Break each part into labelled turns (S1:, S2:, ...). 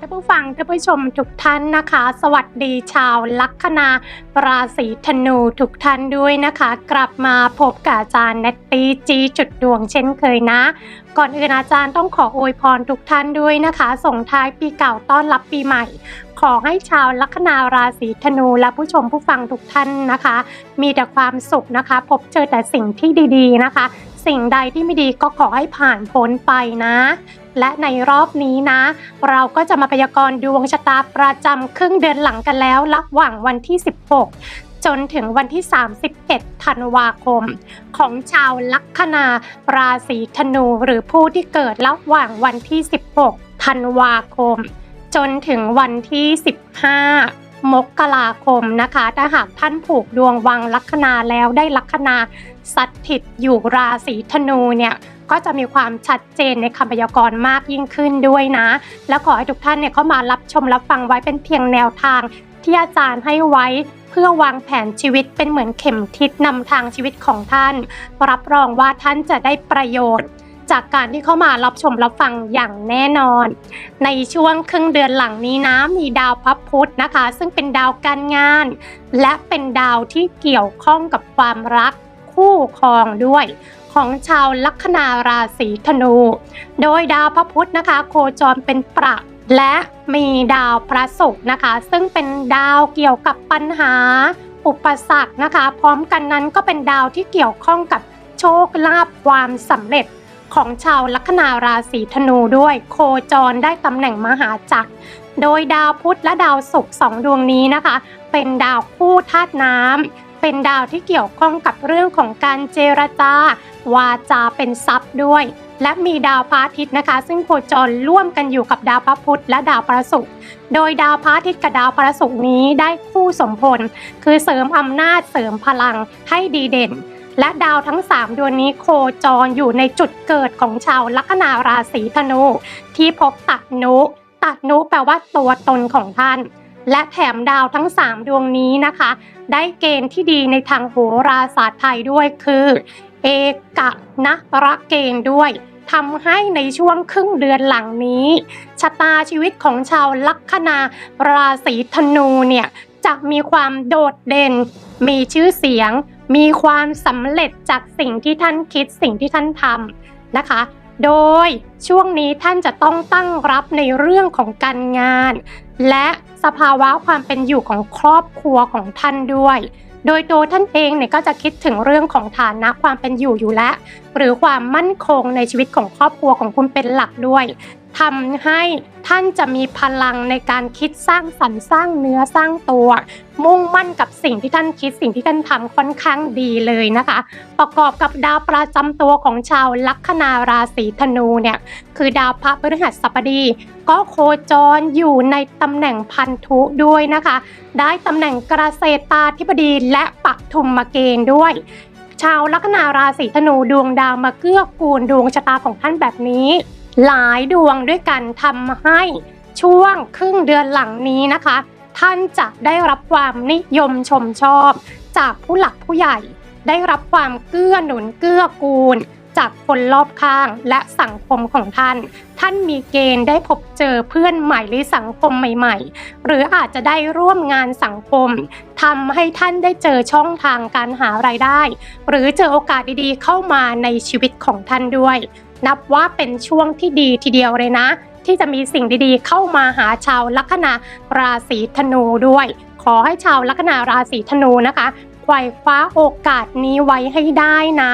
S1: ท่านผู้ฟังท่านผู้ชมทุกท่านนะคะ สวัสดีชาวลัคนาราศีธนูทุกท่านด้วยนะคะ กลับมาพบกับอาจารย์เนตตี้จีจุดดวงเช่นเคยนะก่อนอื่นอาจารย์ต้องขออวยพรทุกท่านด้วยนะคะ ส่งท้ายปีเก่าต้อนรับปีใหม่ ขอให้ชาวลัคนาราศีธนูและผู้ชมผู้ฟังทุกท่านนะคะ มีแต่ความสุขนะคะ พบเจอแต่สิ่งที่ดีๆนะคะ สิ่งใดที่ไม่ดีก็ขอให้ผ่านพ้นไปนะ และในรอบนี้นะ เราก็จะมาพยากรณ์ดวงชะตาประจำครึ่งเดือนหลังกันแล้วระหว่างวันที่ 16จนถึงวันที่ 31 ธันวาคม ของชาวลัคนาราศีธนูหรือผู้ที่เกิดระหว่างวันที่ 16 ธันวาคม จนถึงวันที่ 15 มกราคมนะคะ ถ้าหากท่านผูกดวงวังลัคนาแล้วได้ลัคนาสถิตอยู่ราศีธนูเนี่ย ก็จะมีความชัดเจนในคำพยากรณ์มากยิ่งขึ้นด้วยนะ และขอให้ทุกท่านเนี่ยเข้ามารับชมรับฟังไว้เป็นเพียงแนวทางที่อาจารย์ให้ไว้เพื่อวางแผนชีวิตเป็นเหมือนเข็มทิศนำทางชีวิตของท่าน รับรองว่าท่านจะได้ประโยชน์ จากการที่เข้ามารับชมรับฟังอย่างแน่นอน ในช่วงครึ่งเดือนหลังนี้นะมีดาวพระพุธนะคะ ซึ่งเป็นดาวการงาน และเป็นดาวที่เกี่ยวข้องกับความรักคู่ครองด้วย ของชาวลัคนาราศีธนู โดยดาวพระพุธนะคะ โคจรเป็นประและมีดาวพระศุกร์นะคะ ซึ่งเป็นดาวเกี่ยวกับปัญหา อุปสรรคนะคะ พร้อมกันนั้นก็เป็นดาวที่เกี่ยวข้องกับโชคลาภความสำเร็จของชาวลัคนาราศีธนูด้วย โคจรได้ตำแหน่งมหาจักร โดยดาวพุธและดาวศุกร์สองดวงนี้นะคะ เป็นดาวคู่ธาตุน้ำเป็นดาวที่เกี่ยวข้องกับเรื่องของการเจรจา วาจาเป็นทรัพย์ด้วย และมีดาวพระอาทิตย์นะคะ ซึ่งโคจรร่วมกันอยู่กับดาวพระพุธและดาวพระศุกร์โดยดาวพระอาทิตย์กับดาวพระศุกร์นี้ได้คู่สมพล คือเสริมอำนาจเสริมพลังให้ดีเด่น และดาวทั้ง 3 ดวงนี้โคจรอยู่ในจุดเกิดของชาวลัคนาราศีธนู ที่พบตัดนุตัดนุแปลว่าตัวตนของท่านและแถมดาวทั้ง 3 ดวงนี้นะคะ ได้เกณฑ์ที่ดีในทางโหราศาสตร์ไทยด้วยคือ เอกนะระเกณฑ์ด้วยทำให้ในช่วงครึ่งเดือนหลังนี้ ชะตาชีวิตของชาวลัคนาราศีธนูเนี่ยจะมีความโดดเด่น มีชื่อเสียง มีความสำเร็จจากสิ่งที่ท่านคิดสิ่งที่ท่านทำนะคะ โดยช่วงนี้ท่านจะต้องตั้งรับในเรื่องของการงาน และสภาวะความเป็นอยู่ของครอบครัวของท่านด้วย โดยตัวท่านเองเนี่ยก็จะคิดถึงเรื่องของฐานะความเป็นอยู่อยู่แล้ว หรือความมั่นคงในชีวิตของครอบครัวของคุณเป็นหลักด้วย ทำให้ท่านจะมีพลังในการคิดสร้างสรรค์สร้างเนื้อสร้างตัว มุ่งมั่นกับสิ่งที่ท่านคิดสิ่งที่ท่านทำค่อนข้างดีเลยนะคะ ประกอบกับดาวประจำตัวของชาวลัคนาราศีธนูเนี่ยคือดาวพระพฤหัสบดี ก็โคจรอยู่ในตำแหน่งพันธุด้วยนะคะ ได้ตำแหน่งเกษตราธิบดีและปทุมเกณฑ์ด้วยชาวลัคนาราศีธนูดวงดาวมาเกื้อกูลดวงชะตาของท่านแบบนี้ หลายดวงด้วยกันทำให้ช่วงครึ่งเดือนหลังนี้นะคะ ท่านจะได้รับความนิยมชมชอบ จากผู้หลักผู้ใหญ่ ได้รับความเกื้อหนุนเกื้อกูล จากคนรอบข้างและสังคมของท่าน ท่านมีเกณฑ์ได้พบเจอเพื่อนใหม่หรือสังคมใหม่ๆ หรืออาจจะได้ร่วมงานสังคมทำให้ท่านได้เจอช่องทางการหารายได้ หรือเจอโอกาสดีๆเข้ามาในชีวิตของท่านด้วย นับว่าเป็นช่วงที่ดีทีเดียวเลยนะ ที่จะมีสิ่งดีๆ เข้ามาหาชาวลัคนาราศีธนูด้วย ขอให้ชาวลัคนาราศีธนูนะคะไขว่คว้าโอกาสนี้ไว้ให้ได้นะ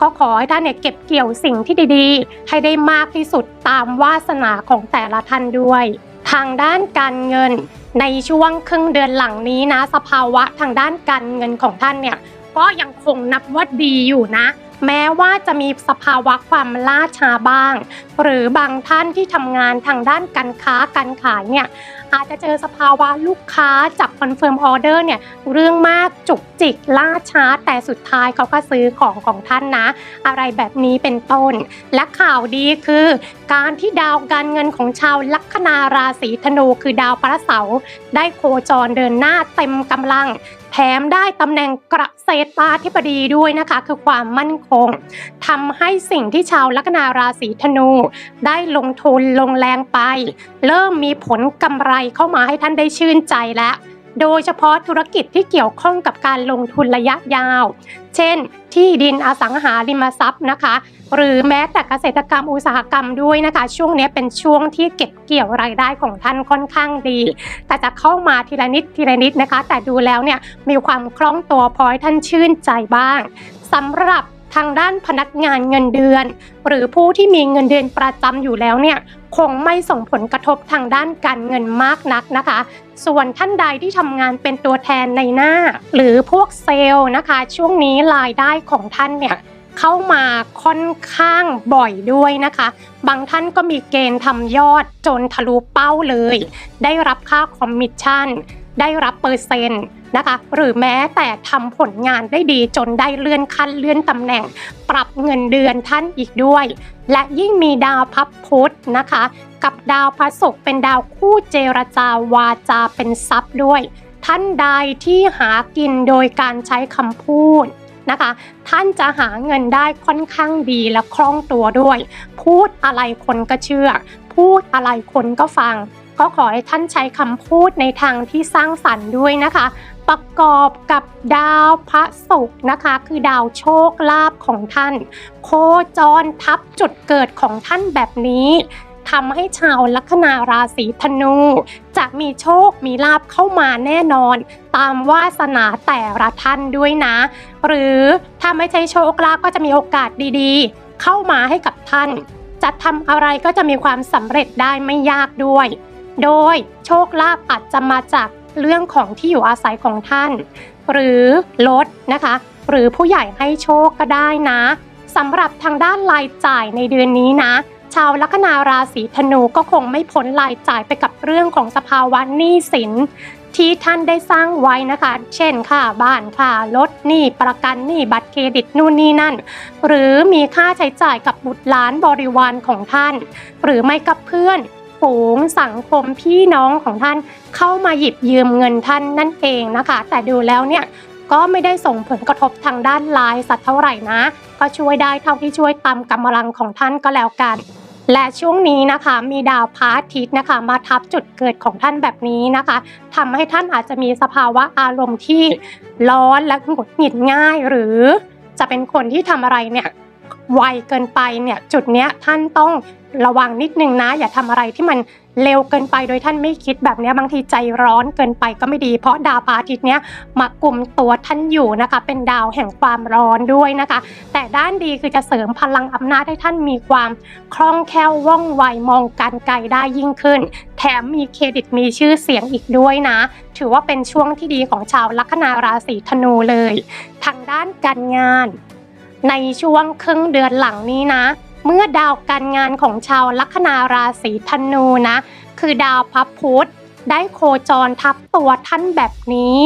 S1: ก็ขอให้ท่านเนี่ยเก็บเกี่ยวสิ่งที่ดีๆ ให้ได้มากที่สุดตามวาสนาของแต่ละท่านด้วย ทางด้านการเงินในช่วงครึ่งเดือนหลังนี้นะ สภาวะทางด้านการเงินของท่านเนี่ยก็ยังคงนับว่าดีอยู่นะ แม้ว่าจะมีสภาวะความล่าช้าบ้าง หรือบางท่านที่ทำงานทางด้านการค้าการขายเนี่ยอาจจะเจอสภาวะลูกค้าจับคอนเฟิร์มออเดอร์เนี่ยเรื่องมากจุกจิกล่าช้า แต่สุดท้ายเขาก็ซื้อของของท่านนะ อะไรแบบนี้เป็นต้น และข่าวดีคือ การที่ดาวการเงินของชาวลัคนาราศีธนูคือดาวพระเสาร์ได้โคจรเดินหน้าเต็มกำลัง แถมได้ตำแหน่งกระเกษตาธิบดีด้วยนะคะ คือความมั่นคงทำให้สิ่งที่ชาวลัคนาราศีธนู ได้ลงทุนลงแรงไป เริ่มมีผลกำไรเข้ามาให้ท่านได้ชื่นใจแล้ว โดยเฉพาะธุรกิจที่เกี่ยวข้องกับการลงทุนระยะยาว เช่น ที่ดินอสังหาริมทรัพย์นะคะ หรือแม้แต่เกษตรกรรมอุตสาหกรรมด้วยนะคะ ช่วงนี้เป็นช่วงที่เก็บเกี่ยวรายได้ของท่านค่อนข้างดี แต่จะเข้ามาทีละนิดทีละนิดนะคะ แต่ดูแล้วเนี่ยมีความคล่องตัวพอให้ท่านชื่นใจบ้างสำหรับทางด้านพนักงานเงินเดือน หรือผู้ที่มีเงินเดือนประจำอยู่แล้วเนี่ยคงไม่ส่งผลกระทบทางด้านการเงินมากนักนะคะ ส่วนท่านใดที่ทำงานเป็นตัวแทนในหน้า หรือพวกเซลล์นะคะ ช่วงนี้รายได้ของท่านเนี่ยเข้ามาค่อนข้างบ่อยด้วยนะคะ บางท่านก็มีเกณฑ์ทำยอดจนทะลุเป้าเลย ได้รับค่าคอมมิชชั่น ได้รับเปอร์เซ็นต์นะคะ หรือแม้แต่ทำผลงานได้ดีจนได้เลื่อนขั้นเลื่อนตำแหน่ง ปรับเงินเดือนท่านอีกด้วย และยิ่งมีดาวพับพุธนะคะ กับดาวพระศุกร์เป็นดาวคู่เจรจาวาจาเป็นทรัพย์ด้วย ท่านใดที่หากินโดยการใช้คำพูดนะคะ ท่านจะหาเงินได้ค่อนข้างดีและคล่องตัวด้วย พูดอะไรคนก็เชื่อ พูดอะไรคนก็ฟัง ก็ขอให้ท่านใช้คำพูดในทางที่สร้างสรรค์ด้วยนะคะ ประกอบกับดาวพระศุกร์นะคะ คือดาวโชคลาภของท่าน โคจรทับจุดเกิดของท่านแบบนี้ ทำให้ชาวลัคนาราศีธนู จะมีโชคมีลาภเข้ามาแน่นอน ตามวาสนาแต่ละท่านด้วยนะ หรือถ้าไม่ใช่โชคลาภก็จะมีโอกาสดีๆ เข้ามาให้กับท่าน จะทำอะไรก็จะมีความสำเร็จได้ไม่ยากด้วย โดยโชคลาภอาจจะมาจากเรื่องของที่อยู่อาศัยของท่าน หรือรถนะคะ หรือผู้ใหญ่ให้โชคก็ได้นะสำหรับทางด้านรายจ่ายในเดือนนี้นะ ชาวลัคนาราศีธนูก็คงไม่พ้นรายจ่ายไปกับเรื่องของสภาวะหนี้สินที่ท่านได้สร้างไว้นะคะ เช่นค่าบ้านค่ารถหนี้ประกันหนี้บัตรเครดิตนู่นนี่นั่น หรือมีค่าใช้จ่ายกับบุตรหลานบริวารของท่าน หรือไม่กับเพื่อนฝูงสังคมพี่น้องของท่านเข้ามาหยิบยืมเงินท่านนั่นเองนะคะ แต่ดูแล้วเนี่ยก็ไม่ได้ส่งผลกระทบทางด้านลายสัตว์เท่าไหร่นะ ก็ช่วยได้เท่าที่ช่วยตามกำลังของท่านก็แล้วกัน และช่วงนี้นะคะมีดาวพระอาทิตย์นะคะ มาทับจุดเกิดของท่านแบบนี้นะคะทำให้ท่านอาจจะมีสภาวะอารมณ์ที่ร้อนและหงุดหงิดง่าย หรือจะเป็นคนที่ทำอะไรเนี่ยไวเกินไปเนี่ยจุดเนี้ยท่านต้องระวังนิดนึงนะ อย่าทำอะไรที่มัน เร็วเกินไปโดยท่านไม่คิดแบบนี้บางทีใจร้อนเกินไปก็ไม่ดี เพราะดาวพระอาทิตย์เนี้ยมากลุ่มตัวท่านอยู่นะคะ เป็นดาวแห่งความร้อนด้วยนะคะ แต่ด้านดีคือจะเสริมพลังอำนาจให้ท่านมีความคล่องแคล่วว่องไวมองการไกลได้ยิ่งขึ้น แถมมีเครดิตมีชื่อเสียงอีกด้วยนะ ถือว่าเป็นช่วงที่ดีของชาวลัคนาราศีธนูเลย ทางด้านการงาน ในช่วงครึ่งเดือนหลังนี้นะ เมื่อดาวการงานของชาวลัคนาราศีธนูนะ คือดาวพระพุธได้โคจรทับตัวท่านแบบนี้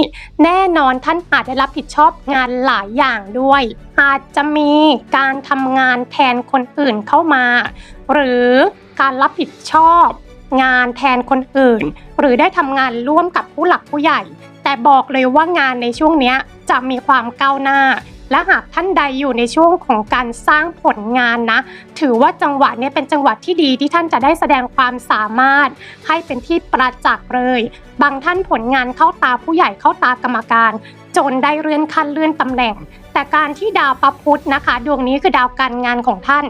S1: แน่นอนท่านอาจได้รับผิดชอบงานหลายอย่างด้วย อาจจะมีการทำงานแทนคนอื่นเข้ามา หรือการรับผิดชอบงานแทนคนอื่น หรือได้ทำงานร่วมกับผู้หลักผู้ใหญ่ แต่บอกเลยว่างานในช่วงนี้จะมีความก้าวหน้า และหากท่านใดอยู่ในช่วงของการสร้างผลงานนะ ถือว่าจังหวะนี้เป็นจังหวะที่ดีที่ท่านจะได้แสดงความสามารถ ให้เป็นที่ประจักษ์เลย บางท่านผลงานเข้าตาผู้ใหญ่เข้าตากรรมการ จนได้เลื่อนขั้นเลื่อนตำแหน่ง แต่การที่ดาวประพุธนะคะ ดวงนี้คือดาวการงานของท่าน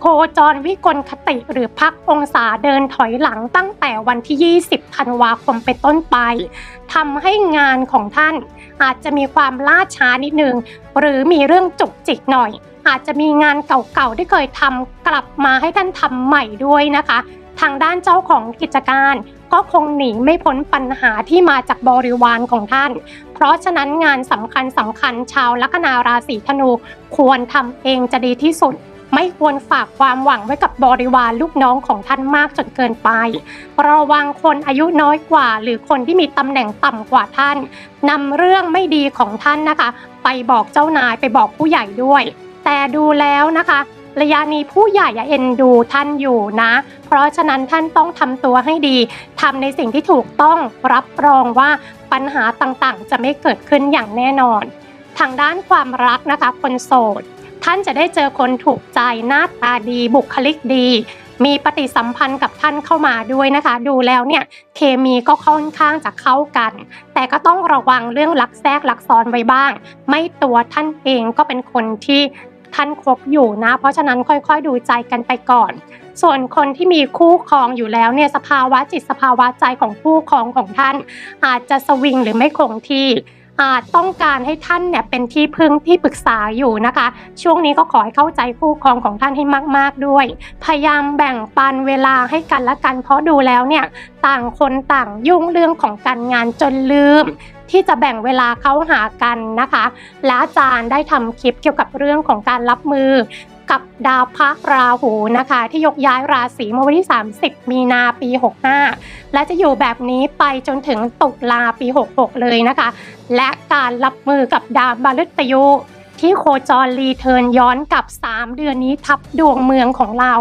S1: โคจรวิกลคติหรือพักองศาเดินถอยหลังตั้งแต่วันที่ 20 ธันวาคมไปนต้นไปทำให้งานของท่านอาจจะมีความล่าช้านิดนึง หรือมีเรื่องจุกจิกหน่อย อาจจะมีงานเก่าๆที่เคยทำกลับมาให้ท่านทำใหม่ด้วยนะคะ ทางด้านเจ้าของกิจการก็คงหนีไม่พ้นปัญหาที่มาจากบริวารของท่าน เพราะฉะนั้นงานสำคัญสำคัญชาวลัคนาราศีธนูควรทำเองจะดีที่สุด ไม่ควรฝากความหวังไว้กับบริวารลูกน้องของท่านมากจนเกินไป ระวังคนอายุน้อยกว่า หรือคนที่มีตำแหน่งต่ำกว่าท่านนำเรื่องไม่ดีของท่านนะคะ ไปบอกเจ้านายไปบอกผู้ใหญ่ด้วย แต่ดูแล้วนะคะ ระยะนี้ผู้ใหญ่เอ็นดูท่านอยู่นะ เพราะฉะนั้นท่านต้องทำตัวให้ดีทำในสิ่งที่ถูกต้องรับรองว่าปัญหาต่างๆ จะไม่เกิดขึ้นอย่างแน่นอน ทางด้านความรักนะคะ คนโสด ท่านจะได้เจอคนถูกใจหน้าตาดีบุคลิกดี มีปฏิสัมพันธ์กับท่านเข้ามาด้วยนะคะ ดูแล้วเนี่ยเคมีก็ค่อนข้างจะเข้ากัน แต่ก็ต้องระวังเรื่องลักแทรกลักซ้อนไว้บ้าง ไม่ตัวท่านเองก็เป็นคนที่ท่านคบอยู่นะ เพราะฉะนั้นค่อยๆ ดูใจกันไปก่อน ส่วนคนที่มีคู่ครองอยู่แล้วเนี่ยสภาวะจิตสภาวะใจของคู่ครองของท่าน อาจจะสวิงหรือไม่คงที่ อาจต้องการให้ท่านเนี่ยเป็นที่พึ่งที่ปรึกษาอยู่นะคะ ช่วงนี้ก็ขอให้เข้าใจคู่ครองของท่านให้มาก ๆด้วย พยายามแบ่งปันเวลาให้กันและกัน เพราะดูแล้วเนี่ยต่างคนต่างยุ่งเรื่องของการงานจนลืมที่จะแบ่งเวลาเข้าหากันนะคะ และอาจารย์ได้ทำคลิปเกี่ยวกับเรื่องของการรับมือ กับดาวพระราหูนะคะ ที่ยกย้ายราศีเมื่อวันที่ 30 มีนาปี 65 และจะอยู่แบบนี้ไปจนถึงตุลาปี 66 เลยนะคะ และการรับมือกับดาวบาฤตยูที่โคจรรีเทิร์นย้อนกับ 3 เดือนนี้ทับดวงเมืองของเรา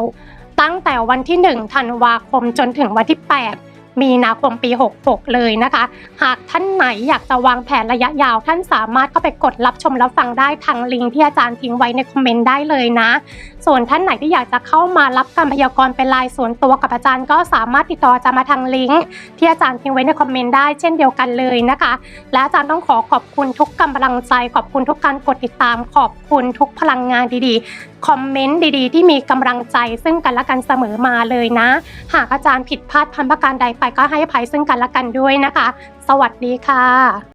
S1: ตั้งแต่วันที่ 1 ธันวาคมจนถึงวันที่ 8 มีนาคมปี 66 เลยนะคะ หากท่านไหนอยากจะวางแผนระยะยาว ท่านสามารถเข้าไปกดรับชมรับฟังได้ทางลิงก์ที่อาจารย์ทิ้งไว้ในคอมเมนต์ได้เลยนะ ส่วนท่านไหนที่อยากจะเข้ามารับการพยากรณ์เป็นรายส่วนตัวกับอาจารย์ก็สามารถติดต่ออาจารย์มาทางลิงก์ที่อาจารย์ทิ้งไว้ในคอมเมนต์ได้เช่นเดียวกันเลยนะคะ และอาจารย์ต้องขอขอบคุณทุกกำลังใจ ขอบคุณทุกการกดติดตาม ขอบคุณทุกพลังงานดีๆ คอมเมนต์ดีๆ ที่มีกำลังใจซึ่งกันและกันเสมอมาเลยนะ หากอาจารย์ผิดพลาดพันประการใดไปก็ให้อภัยซึ่งกันและกันด้วยนะคะ สวัสดีค่ะ